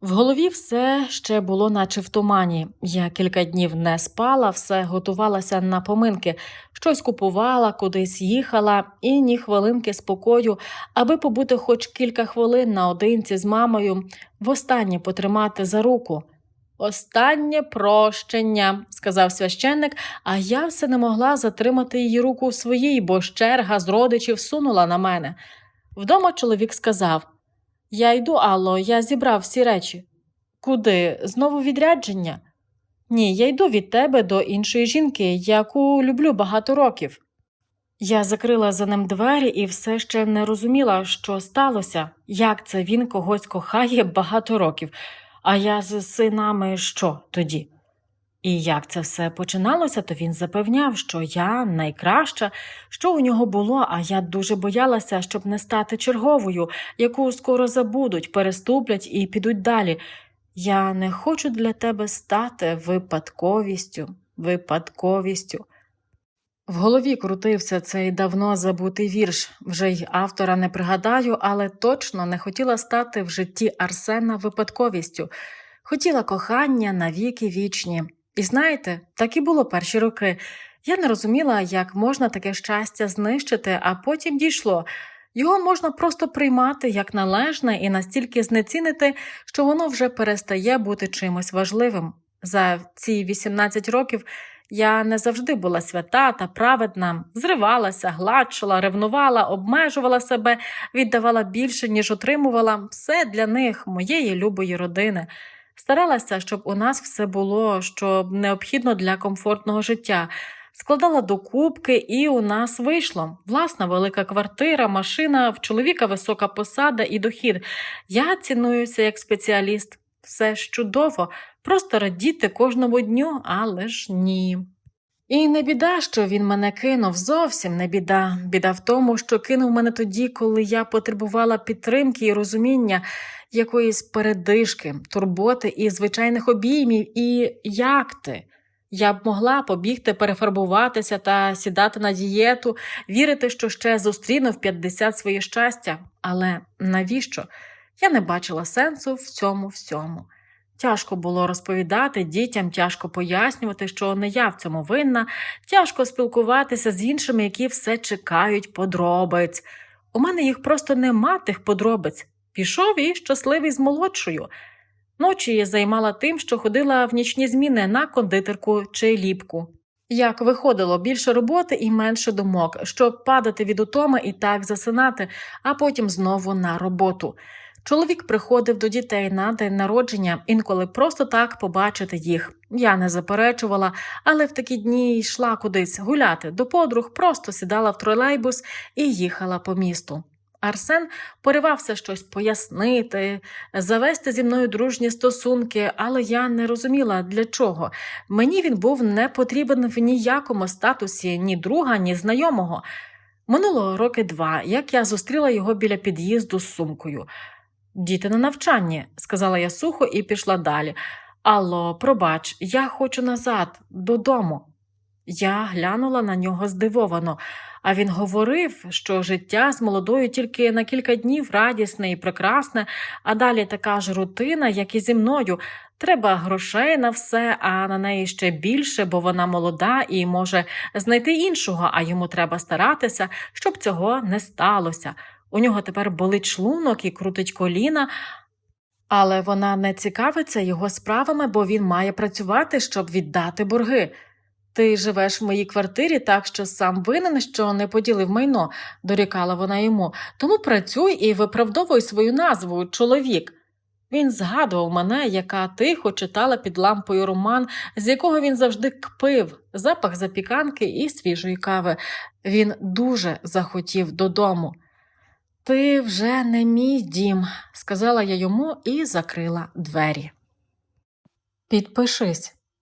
В голові все ще було, наче в тумані. Я кілька днів не спала, все готувалася на поминки, щось купувала, кудись їхала, і ні хвилинки спокою, аби побути хоч кілька хвилин наодинці з мамою, востаннє потримати за руку. Останнє прощення, сказав священник, а я все не могла затримати її руку в своїй, бо черга з родичів сунула на мене. Вдома чоловік сказав: Я йду, Алло, я зібрав всі речі. Куди? Знову відрядження? Ні, я йду від тебе до іншої жінки, яку люблю багато років. Я закрила за ним двері і все ще не розуміла, що сталося, як це він когось кохає багато років, а я з синами що тоді? І як це все починалося, то він запевняв, що я найкраща, що у нього було, а я дуже боялася, щоб не стати черговою, яку скоро забудуть, переступлять і підуть далі. Я не хочу для тебе стати випадковістю, випадковістю. В голові крутився цей давно забутий вірш, вже й автора не пригадаю, але точно не хотіла стати в житті Арсена випадковістю. Хотіла кохання на віки вічні. І знаєте, так і було перші роки. Я не розуміла, як можна таке щастя знищити, а потім дійшло. Його можна просто приймати як належне і настільки знецінити, що воно вже перестає бути чимось важливим. За ці 18 років я не завжди була свята та праведна, зривалася, гладшила, ревнувала, обмежувала себе, віддавала більше, ніж отримувала, все для них, моєї любої родини. Старалася, щоб у нас все було, що необхідно для комфортного життя. Складала докупки, і у нас вийшло. Власна велика квартира, машина, в чоловіка висока посада і дохід. Я цінуюся як спеціаліст. Все чудово, просто радіти кожному дню, але ж ні. І не біда, що він мене кинув, зовсім не біда. Біда в тому, що кинув мене тоді, коли я потребувала підтримки і розуміння, якоїсь передишки, турботи і звичайних обіймів, і як ти? Я б могла побігти, перефарбуватися та сідати на дієту, вірити, що ще зустріну в 50 своє щастя. Але навіщо? Я не бачила сенсу в цьому всьому. Тяжко було розповідати дітям, тяжко пояснювати, що не я в цьому винна, тяжко спілкуватися з іншими, які все чекають подробиць. У мене їх просто нема тих подробиць. Пішов і щасливий з молодшою. Ночі займала тим, що ходила в нічні зміни на кондитерку чи ліпку. Як виходило більше роботи і менше думок, щоб падати від утоми і так засинати, а потім знову на роботу. Чоловік приходив до дітей на день народження, інколи просто так побачити їх. Я не заперечувала, але в такі дні йшла кудись гуляти до подруг, просто сідала в тролейбус і їхала по місту. Арсен поривався щось пояснити, завести зі мною дружні стосунки, але я не розуміла для чого. Мені він був не потрібен в ніякому статусі ні друга, ні знайомого. Минуло роки два, як я зустріла його біля під'їзду з сумкою. Діти на навчанні, сказала я сухо і пішла далі. Алло, пробач, я хочу назад, додому. Я глянула на нього здивовано, а він говорив, що життя з молодою тільки на кілька днів радісне і прекрасне, а далі така ж рутина, як і зі мною. Треба грошей на все, а на неї ще більше, бо вона молода і може знайти іншого, а йому треба старатися, щоб цього не сталося. У нього тепер болить шлунок і крутить коліна, але вона не цікавиться його справами, бо він має працювати, щоб віддати борги. Ти живеш в моїй квартирі так, що сам винен, що не поділив майно, дорікала вона йому. Тому працюй і виправдовуй свою назву чоловік. Він згадував мене, яка тихо читала під лампою роман, з якого він завжди кпив, запах запіканки і свіжої кави. Він дуже захотів додому. Ти вже не мій дім, сказала я йому і закрила двері. Підпишись,